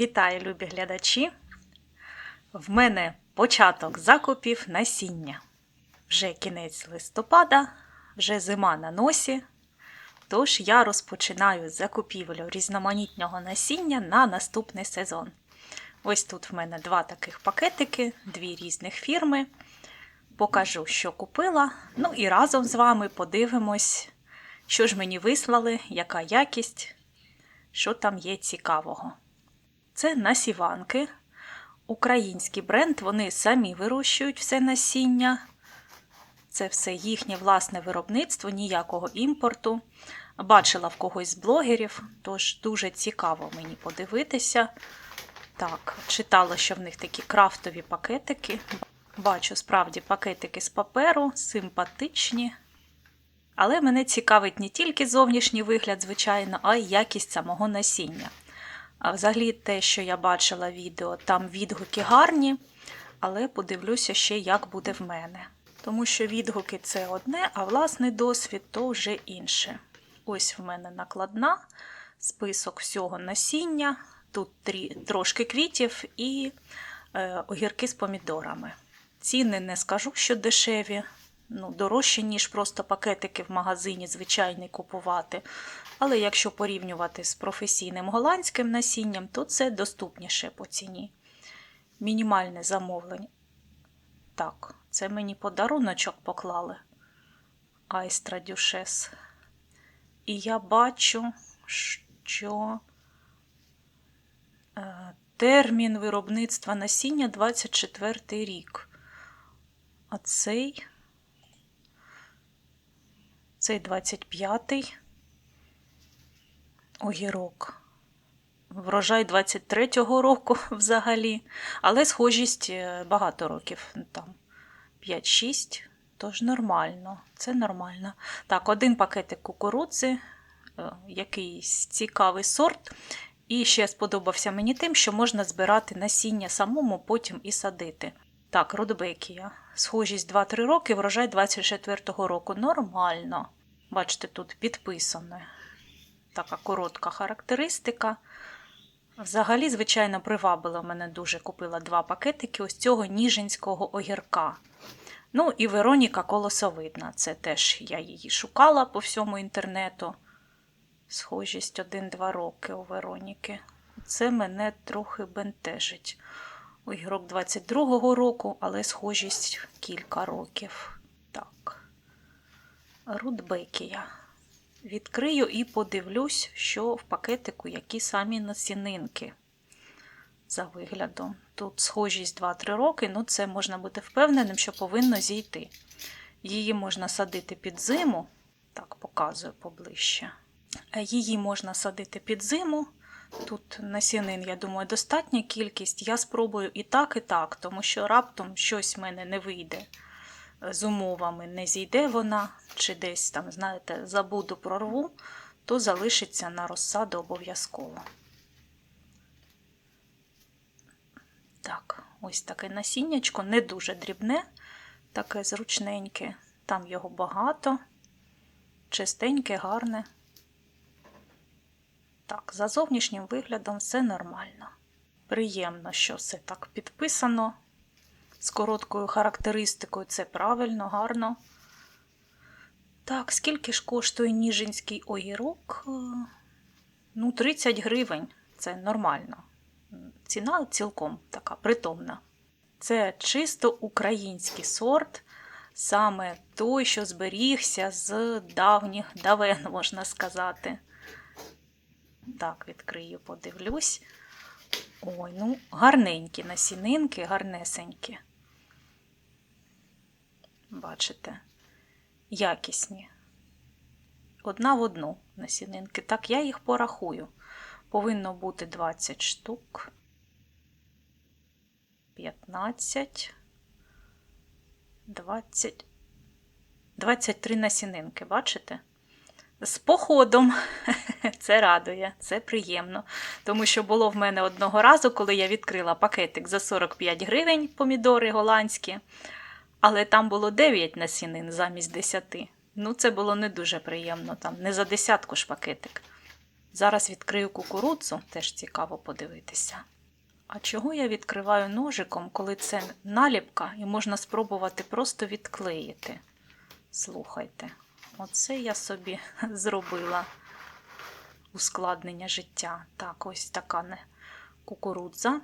Вітаю, любі глядачі! В мене початок закупів насіння. Вже кінець листопада, вже зима на носі. Тож я розпочинаю закупівлю різноманітного насіння на наступний сезон. Ось тут в мене два таких пакетики, дві різних фірми. Покажу, що купила. Ну і разом з вами подивимось, що ж мені вислали, яка якість, що там є цікавого. Це насіванки. Український бренд, вони самі вирощують все насіння. Це все їхнє власне виробництво, ніякого імпорту. Бачила в когось з блогерів, тож дуже цікаво мені подивитися. Так, читала, що в них такі крафтові пакетики. Бачу, справді, пакетики з паперу, симпатичні. Але мене цікавить не тільки зовнішній вигляд, звичайно, а й якість самого насіння. А взагалі, те, що я бачила відео, там відгуки гарні, але подивлюся ще, як буде в мене. Тому що відгуки це одне, а власний досвід то вже інше. Ось в мене накладна, список всього насіння. Тут трі- трошки квітів і е, огірки з помідорами. Ціни не скажу, що дешеві, ну, дорожчі, ніж просто пакетики в магазині звичайний купувати. Але якщо порівнювати з професійним голландським насінням, то це доступніше по ціні. Мінімальне замовлення. Так, це мені подаруночок поклали. Айстра Дюшес. І я бачу, що е, термін виробництва насіння 24 рік. А цей, цей 25-й огірок. Врожай 23-го року взагалі, але схожість е, багато років. Там 5-6, тож нормально. Це нормально. Так, один пакетик кукурудзи, е, якийсь цікавий сорт. І ще сподобався мені тим, що можна збирати насіння самому, потім і садити. Так, Рудбекія. Схожість 2-3 роки, врожай 24-го року. Нормально. Бачите, тут підписано. Така коротка характеристика. Взагалі, звичайно, привабила мене дуже. Купила два пакетики ось цього ніжинського огірка. Ну і Вероніка колосовидна. Це теж я її шукала по всьому інтернету. Схожість 1-2 роки у Вероніки. Це мене трохи бентежить. Огірок 22-го року, але схожість кілька років. Так. Рудбекія. Відкрию і подивлюсь, що в пакетику які самі насінинки за виглядом. Тут схожість 2-3 роки, ну це можна бути впевненим, що повинно зійти. Її можна садити під зиму, так, показую поближче. Е, Її можна садити під зиму. Тут насінин, я думаю, достатня кількість. Я спробую і так, і так, тому що раптом щось в мене не вийде з умовами, не зійде вона, чи десь там, знаєте, забуду прорву, то залишиться на розсаду обов'язково. Так, ось таке насіннячко, не дуже дрібне, таке зручненьке. Там його багато, чистеньке, гарне. Так, за зовнішнім виглядом все нормально. Приємно, що все так підписано. З короткою характеристикою це правильно, гарно. Так, скільки ж коштує ніжинський огірок? Е, Ну, 30 гривень. Це нормально. Ціна цілком така притомна. Це чисто український сорт, саме той, що зберігся з давніх давен, можна сказати. Так, відкрию, подивлюсь. Ой, ну, гарненькі насінинки, гарнесенькі. Бачите, якісні. Одна в одну насінинки. Так, я їх порахую. Повинно бути 20 штук. 15, 20, 23 насінинки, бачите? З походом. Це радує, це приємно. Тому що було в мене одного разу, коли я відкрила пакетик за 45 гривень помідори голландські, але там було 9 насінин замість 10. Ну, це було не дуже приємно, там не за десятку ж пакетик. Зараз відкрию кукурудзу, теж цікаво подивитися. А чого я відкриваю ножиком, коли це наліпка і можна спробувати просто відклеїти? Слухайте, оце я собі зробила ускладнення життя. Так, ось така не кукурудза.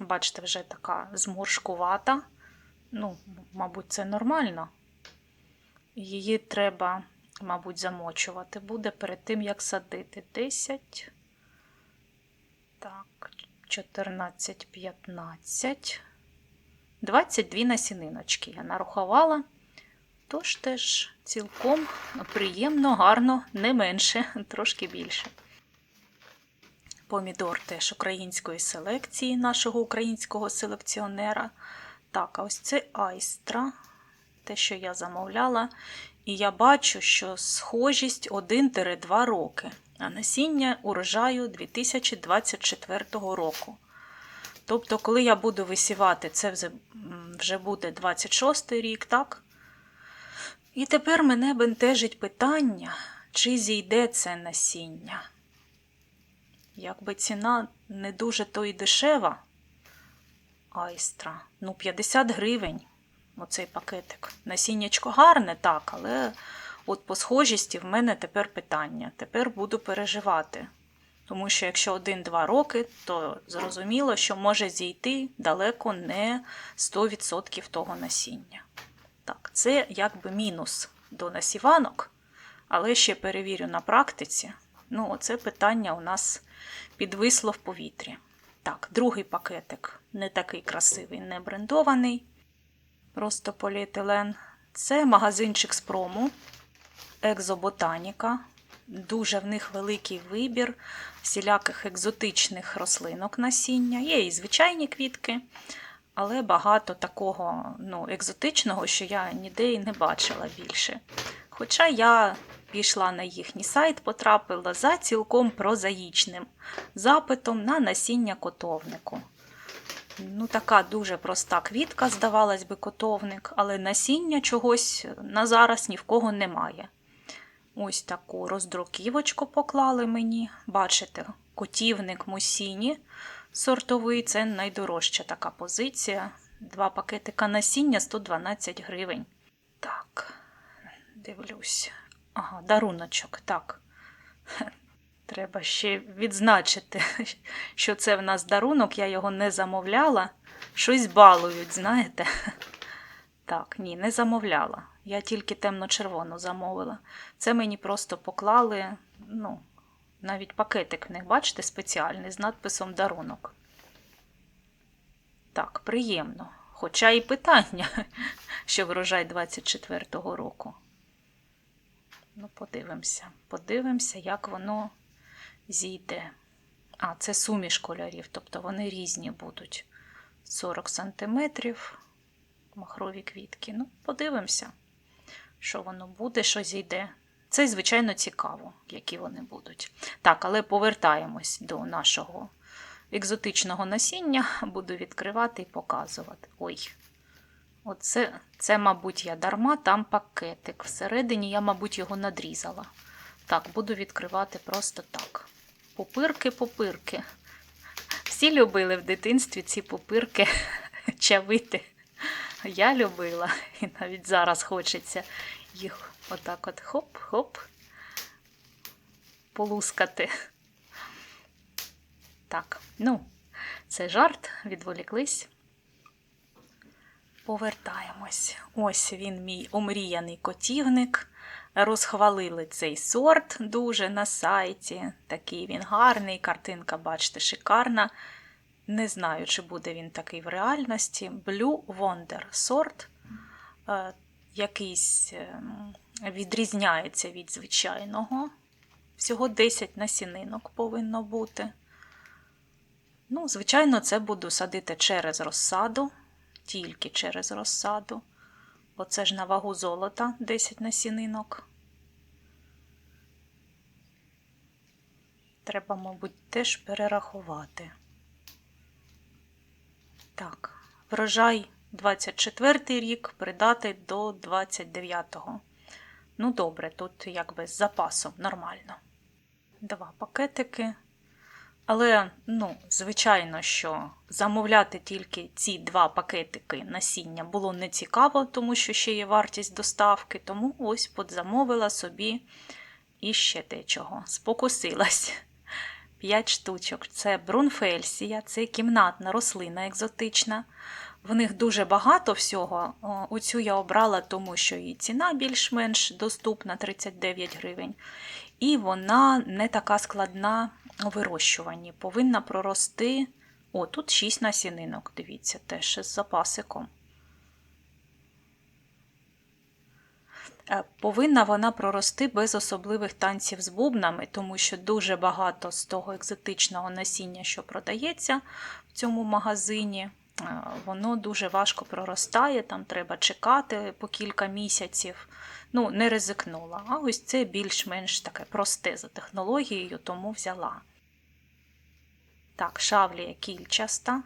Бачите, вже така зморшкувата. Ну, мабуть, це нормально. Її треба, мабуть, замочувати буде перед тим, як садити. 10, так, 14, 15, 22 насіниночки я нарахувала. Тож теж цілком приємно, гарно, не менше, трошки більше. Помідор теж української селекції нашого українського селекціонера. Так, а ось це айстра, те, що я замовляла. І я бачу, що схожість 1-2 роки, а насіння урожаю 2024 року. Тобто, коли я буду висівати, це вже, буде 26 рік, так? І тепер мене бентежить питання, чи зійде це насіння. Якби ціна не дуже то й дешева, айстра, ну 50 гривень оцей пакетик. Насіннячко гарне, так, але от по схожісті в мене тепер питання. Тепер буду переживати. Тому що якщо 1-2 роки, то зрозуміло, що може зійти далеко не 100% того насіння. Так, це якби мінус до насіванок, але ще перевірю на практиці. Ну, оце питання у нас підвисло в повітрі. Так, другий пакетик не такий красивий, не брендований. Просто поліетилен. Це магазинчик з прому, екзоботаніка. Дуже в них великий вибір всіляких екзотичних рослинок насіння. Є і звичайні квітки, але багато такого ну, екзотичного, що я ніде і не бачила більше. Хоча я пішла на їхній сайт, потрапила за цілком прозаїчним запитом на насіння котовнику. Ну, така дуже проста квітка, здавалось би, котовник, але насіння чогось на зараз ні в кого немає. Ось таку роздроківочку поклали мені. Бачите, котівник мусіні сортовий це найдорожча така позиція. Два пакетика насіння 112 гривень. Так, дивлюсь. Ага, даруночок, так. Треба ще відзначити, що це в нас дарунок, я його не замовляла. Щось балують, знаєте? Так, ні, не замовляла. Я тільки темно-червону замовила. Це мені просто поклали, ну, навіть пакетик в них, бачите, спеціальний з надписом дарунок. Так, приємно. Хоча і питання, що врожай 24-го року. Ну, подивимося. Подивимося, як воно зійде. А, це суміш кольорів, тобто вони різні будуть. 40 сантиметрів махрові квітки. Ну, подивимося, що воно буде, що зійде. Це, звичайно, цікаво, які вони будуть. Так, але повертаємось до нашого екзотичного насіння. Буду відкривати і показувати. Ой, оце, це, мабуть, я дарма, там пакетик. Всередині я, мабуть, його надрізала. Так, буду відкривати просто так. Пупирки, пупирки. Всі любили в дитинстві ці пупирки чавити. Я любила, і навіть зараз хочеться їх отак от хоп-хоп полускати. Так, ну, це жарт, відволіклись. Повертаємось. Ось він, мій омріяний котівник. Розхвалили цей сорт дуже на сайті. Такий він гарний, картинка, бачите, шикарна. Не знаю, чи буде він такий в реальності. Blue Wonder сорт. Е, якийсь е, відрізняється від звичайного. Всього 10 насінинок повинно бути. Ну, звичайно, це буду садити через розсаду, тільки через розсаду. Оце ж на вагу золота 10 насінинок. Треба, мабуть, теж перерахувати. Так, врожай 24 рік придати до 29-го. Ну, добре, тут якби з запасом нормально. два пакетики. Але, ну, звичайно, що замовляти тільки ці два пакетики насіння було не цікаво, тому що ще є вартість доставки. Тому ось подзамовила собі і ще дечого. Спокусилась. П'ять штучок. Це брунфельсія, це кімнатна рослина екзотична. В них дуже багато всього. Оцю я обрала, тому що її ціна більш-менш доступна 39 гривень. І вона не така складна у вирощуванні. Повинна прорости. О, тут 6 насінинок, дивіться, теж з запасиком. Е, Повинна вона прорости без особливих танців з бубнами, тому що дуже багато з того екзотичного насіння, що продається в цьому магазині, воно дуже важко проростає, там треба чекати по кілька місяців. Ну, не ризикнула. А ось це більш-менш таке просте за технологією, тому взяла. Так, шавлія кільчаста.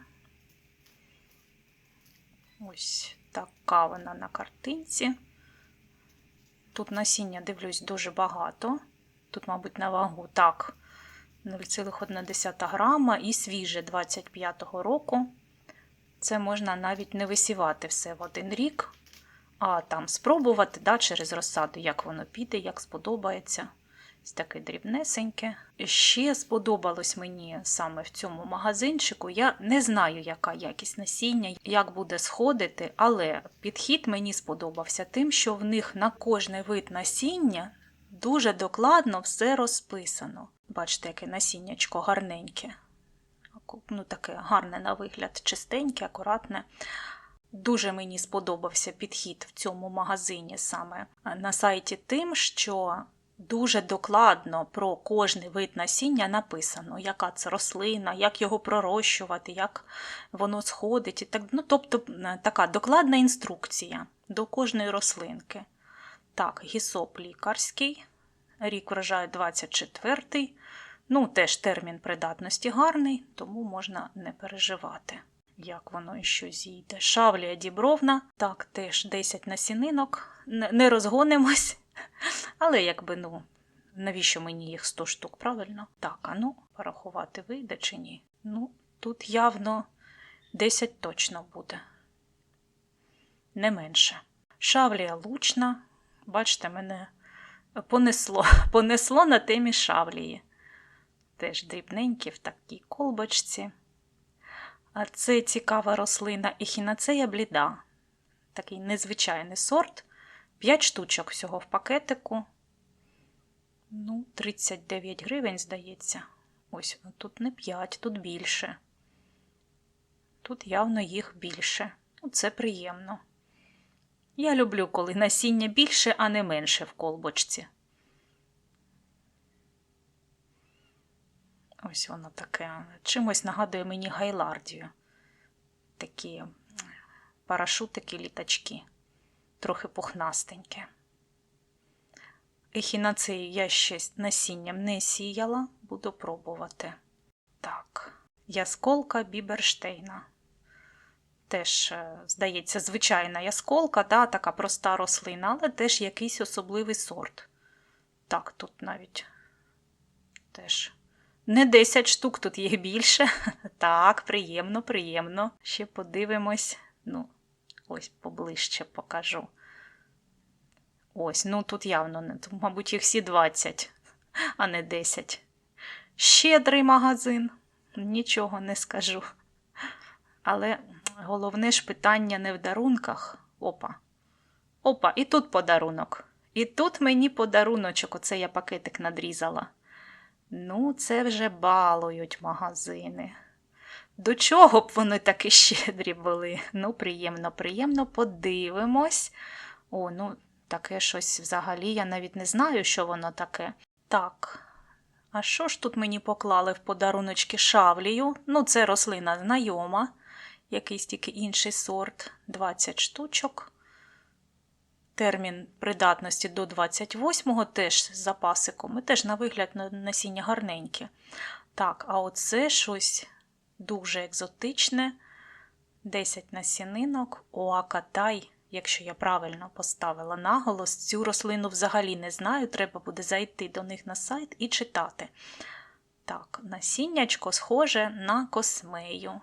Ось така вона на картинці. Тут насіння, дивлюсь, дуже багато. Тут, мабуть, на вагу так, 0,1 грама і свіже 25-го року. Це можна навіть не висівати все в один рік, а там спробувати да, через розсаду, як воно піде, як сподобається. Ось таке дрібнесеньке. Ще сподобалось мені саме в цьому магазинчику. Я не знаю, яка якість насіння, як буде сходити, але підхід мені сподобався тим, що в них на кожний вид насіння дуже докладно все розписано. Бачите, яке насіннячко гарненьке. Ну, таке гарне на вигляд, чистеньке, акуратне. Дуже мені сподобався підхід в цьому магазині саме на сайті тим, що дуже докладно про кожний вид насіння написано, яка це рослина, як його пророщувати, як воно сходить. І так, ну, Тобто така докладна інструкція до кожної рослинки. Так, гісоп лікарський, рік врожаю 24 Ну, теж термін придатності гарний, тому можна не переживати, як воно і що зійде. Шавлія дібровна, так, теж 10 насінинок. Не розгонимось. Але якби, ну, навіщо мені їх 100 штук, правильно? Так, а ну, порахувати вийде чи ні? Ну, тут явно 10 точно буде. Не менше. Шавлія лучна. Бачите, мене понесло, понесло на темі шавлії. Теж дрібненькі в такій колбочці. А це цікава рослина ехінацея бліда. Такий незвичайний сорт. 5 штучок всього в пакетику. Ну, 39 гривень, здається. Ось тут не 5, тут більше. Тут явно їх більше. Ну, Це приємно. Я люблю, коли насіння більше, а не менше в колбочці. Ось воно таке. Чимось нагадує мені гайлардію. Такі парашутики, літачки трохи пухнастеньке. Ехінацею я ще насінням не сіяла, буду пробувати. Так, ясколка Біберштейна. Теж, е, здається, звичайна ясколка, да, така проста рослина, але теж якийсь особливий сорт. Так, тут навіть теж не 10 штук, тут їх більше. Так, приємно, приємно. Ще подивимось. Ну, Ось поближче покажу. Ось, ну тут явно не, тут, мабуть, їх всі 20, а не 10. Щедрий магазин, нічого не скажу. Але головне ж питання не в дарунках. Опа. Опа, і тут подарунок. І тут мені подаруночок, оце я пакетик надрізала. Ну, це вже балують магазини. До чого б вони такі щедрі були? Ну, приємно, приємно, подивимось. О, ну, таке щось взагалі, я навіть не знаю, що воно таке. Так, а що ж тут мені поклали в подаруночки шавлію? Ну, це рослина знайома, якийсь тільки інший сорт, 20 штучок. Термін придатності до 28-го теж з запасиком, і теж на вигляд насіння гарненьке. Так, а оце щось дуже екзотичне. 10 насінинок, оакатай, якщо я правильно поставила наголос, цю рослину взагалі не знаю, треба буде зайти до них на сайт і читати. Так, насіннячко схоже на космею.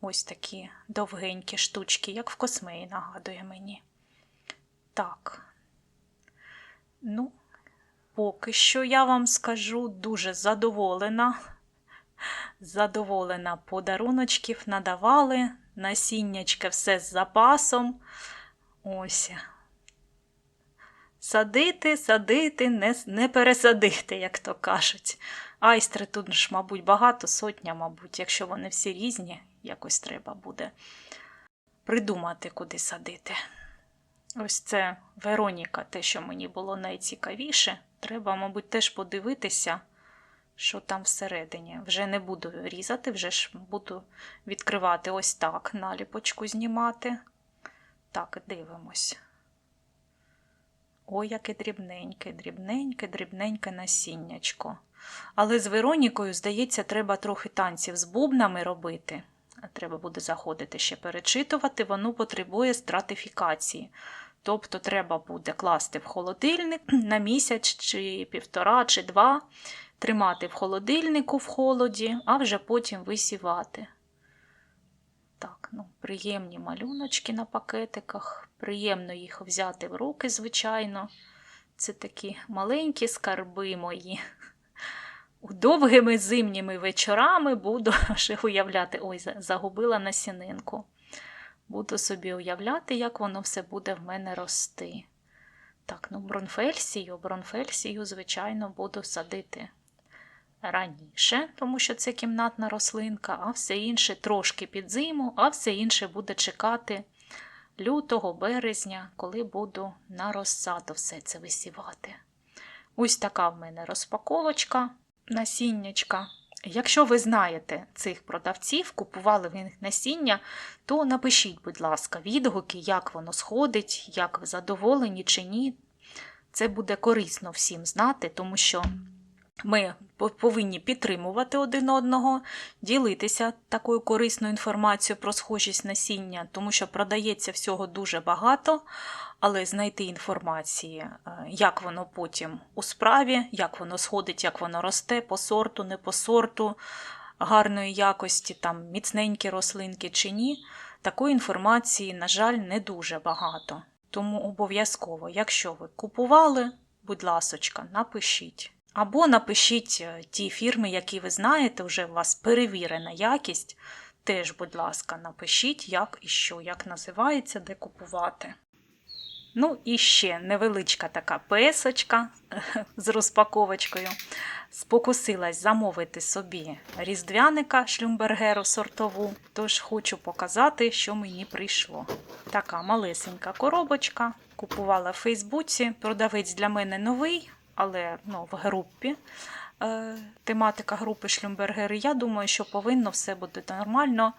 Ось такі довгенькі штучки, як в космеї, нагадує мені. Так. Ну, поки що я вам скажу дуже задоволена. Задоволена подаруночків надавали, насіннячке все з запасом. Ось. Садити, садити, не, не пересадити, як то кажуть. Айстри тут ж, мабуть, багато, сотня, мабуть, якщо вони всі різні, якось треба буде придумати, куди садити. Ось це Вероніка, те, що мені було найцікавіше. Треба, мабуть, теж подивитися, що там всередині. Вже не буду різати, вже ж буду відкривати ось так, наліпочку знімати. Так, дивимось. Ой, яке дрібненьке, дрібненьке, дрібненьке насіннячко. Але з Веронікою, здається, треба трохи танців з бубнами робити. Треба буде заходити ще перечитувати, воно потребує стратифікації. Тобто треба буде класти в холодильник на місяць, чи півтора, чи два, тримати в холодильнику в холоді, а вже потім висівати. Так, ну, приємні малюночки на пакетиках. Приємно їх взяти в руки, звичайно. Це такі маленькі скарби мої. Довгими зимніми вечорами буду ще уявляти. Ой, загубила насінинку. Буду собі уявляти, як воно все буде в мене рости. Так, ну, бронфельсію, бронфельсію, звичайно, буду садити раніше, тому що це кімнатна рослинка, а все інше трошки під зиму, а все інше буде чекати лютого, березня, коли буду на розсаду все це висівати. Ось така в мене розпаковочка насіннячка. Якщо ви знаєте цих продавців, купували в них насіння, то напишіть, будь ласка, відгуки, як воно сходить, як ви задоволені чи ні. Це буде корисно всім знати, тому що ми повинні підтримувати один одного, ділитися такою корисною інформацією про схожість насіння, тому що продається всього дуже багато, але знайти інформації, як воно потім у справі, як воно сходить, як воно росте, по сорту, не по сорту, гарної якості, там міцненькі рослинки чи ні, такої інформації, на жаль, не дуже багато. Тому обов'язково, якщо ви купували, будь ласочка, напишіть. Або напишіть ті фірми, які ви знаєте, вже у вас перевірена якість. Теж, будь ласка, напишіть, як і що, як називається, де купувати. Ну, і ще невеличка така песочка з розпаковочкою. Спокусилась замовити собі різдвяника шлюмбергеру сортову, тож хочу показати, що мені прийшло. Така малесенька коробочка. Купувала в Фейсбуці. Продавець для мене новий але ну, в групі. Е, тематика групи Шлюмбергери. Я думаю, що повинно все бути нормально,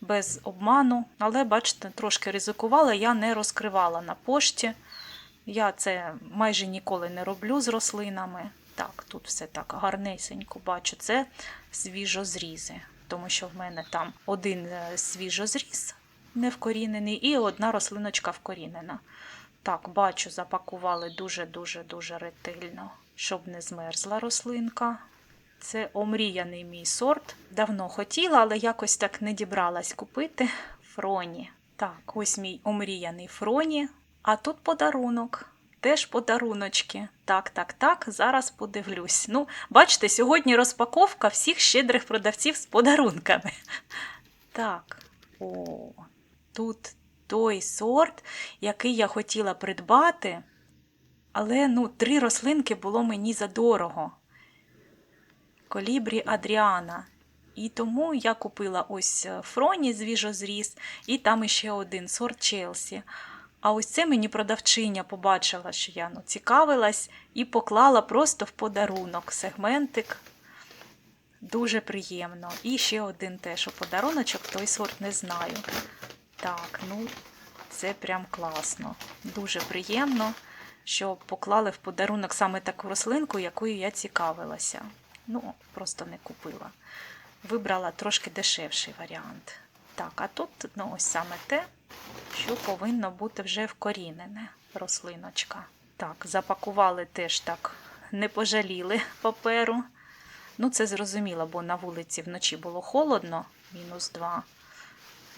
без обману. Але, бачите, трошки ризикувала, я не розкривала на пошті. Я це майже ніколи не роблю з рослинами. Так, тут все так гарнесенько бачу, це свіжозрізи, тому що в мене там один е, свіжозріз не вкорінений і одна рослиночка вкорінена. Так, бачу, запакували дуже-дуже-дуже ретельно, щоб не змерзла рослинка. Це омріяний мій сорт. Давно хотіла, але якось так не дібралась купити фроні. Так, ось мій омріяний фроні. А тут подарунок. Теж подаруночки. Так, так, так, зараз подивлюсь. Ну, бачите, сьогодні розпаковка всіх щедрих продавців з подарунками. Так, о, тут той сорт, який я хотіла придбати, але ну, три рослинки було мені задорого. Колібрі Адріана. І тому я купила ось е, Фроні звіжозріз, і там іще один сорт Челсі. А ось це мені продавчиня побачила, що я ну, цікавилась, і поклала просто в подарунок сегментик. Дуже приємно. І ще один теж у подаруночок, той сорт не знаю. Так, ну, це прям класно. Дуже приємно, що поклали в подарунок саме таку рослинку, якою я цікавилася. Ну, просто не купила. Вибрала трошки дешевший варіант. Так, а тут ну, ось саме те, що повинно бути вже вкорінене рослиночка. Так, запакували теж так, не пожаліли паперу. Ну, це зрозуміло, бо на вулиці вночі було холодно, мінус 2.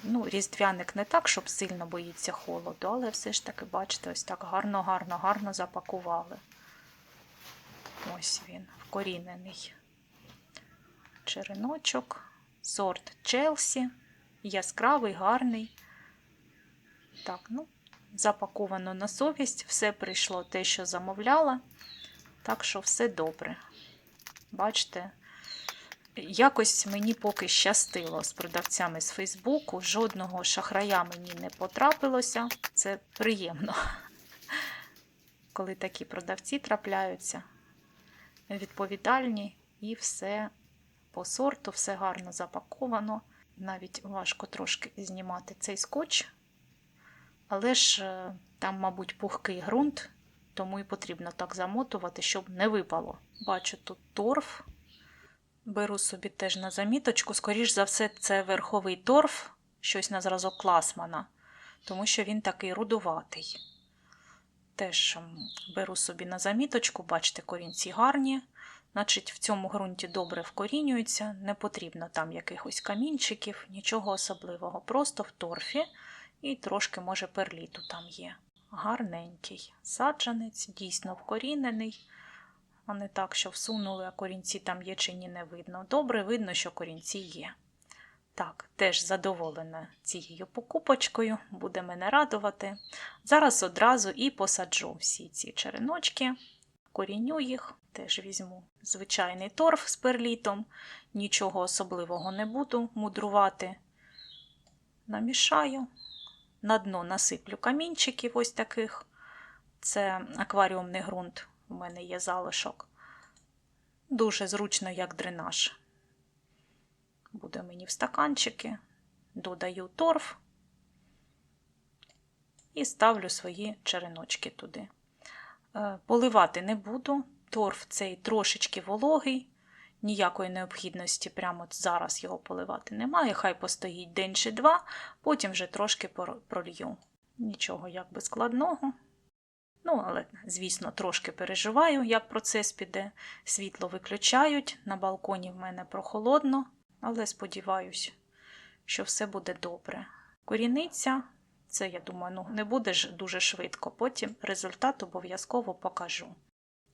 Ну, різдвяник не так, щоб сильно боїться холоду, але все ж таки, бачите, ось так гарно, гарно, гарно запакували. Ось він, вкорінений череночок, сорт Челсі, яскравий, гарний. Так, ну, запаковано на совість, все прийшло те, що замовляла. Так що все добре. Бачите, якось мені поки щастило з продавцями з Фейсбуку. Жодного шахрая мені не потрапилося. Це приємно, коли такі продавці трапляються. Відповідальні і все по сорту, все гарно запаковано. Навіть важко трошки знімати цей скотч. Але ж е, там, мабуть, пухкий ґрунт, тому і потрібно так замотувати, щоб не випало. Бачу тут торф. Беру собі теж на заміточку. Скоріш за все, це верховий торф, щось на зразок класмана, тому що він такий рудуватий. Теж беру собі на заміточку, бачите, корінці гарні. Значить, в цьому ґрунті добре вкорінюється, не потрібно там якихось камінчиків, нічого особливого. Просто в торфі і трошки, може, перліту там є. Гарненький саджанець, дійсно вкорінений, а не так, що всунули, а корінці там є чи ні, не видно. Добре видно, що корінці є. Так, теж задоволена цією покупочкою, буде мене радувати. Зараз одразу і посаджу всі ці череночки, коріню їх, теж візьму звичайний торф з перлітом, нічого особливого не буду мудрувати. Намішаю, на дно насиплю камінчиків ось таких. Це акваріумний ґрунт, у мене є залишок. Дуже зручно, як дренаж. Буде мені в стаканчики, додаю торф і ставлю свої череночки туди. Е, Поливати не буду. Торф цей трошечки вологий, ніякої необхідності прямо зараз його поливати немає. Хай постоїть день чи два, потім вже трошки пролью. Нічого якби складного. Ну, але, звісно, трошки переживаю, як процес піде. Світло виключають, на балконі в мене прохолодно, але сподіваюся, що все буде добре. Коріниця, це, я думаю, ну, не буде ж дуже швидко. Потім результат обов'язково покажу.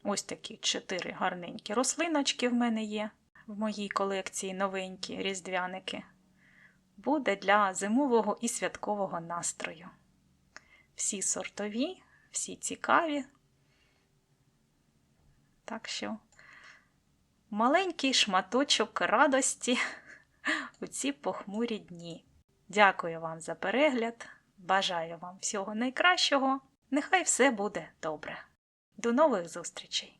Ось такі чотири гарненькі рослиночки в мене є в моїй колекції новенькі різдвяники. Буде для зимового і святкового настрою. Всі сортові, всі цікаві. Так що маленький шматочок радості у ці похмурі дні. Дякую вам за перегляд. Бажаю вам всього найкращого. Нехай все буде добре. До нових зустрічей!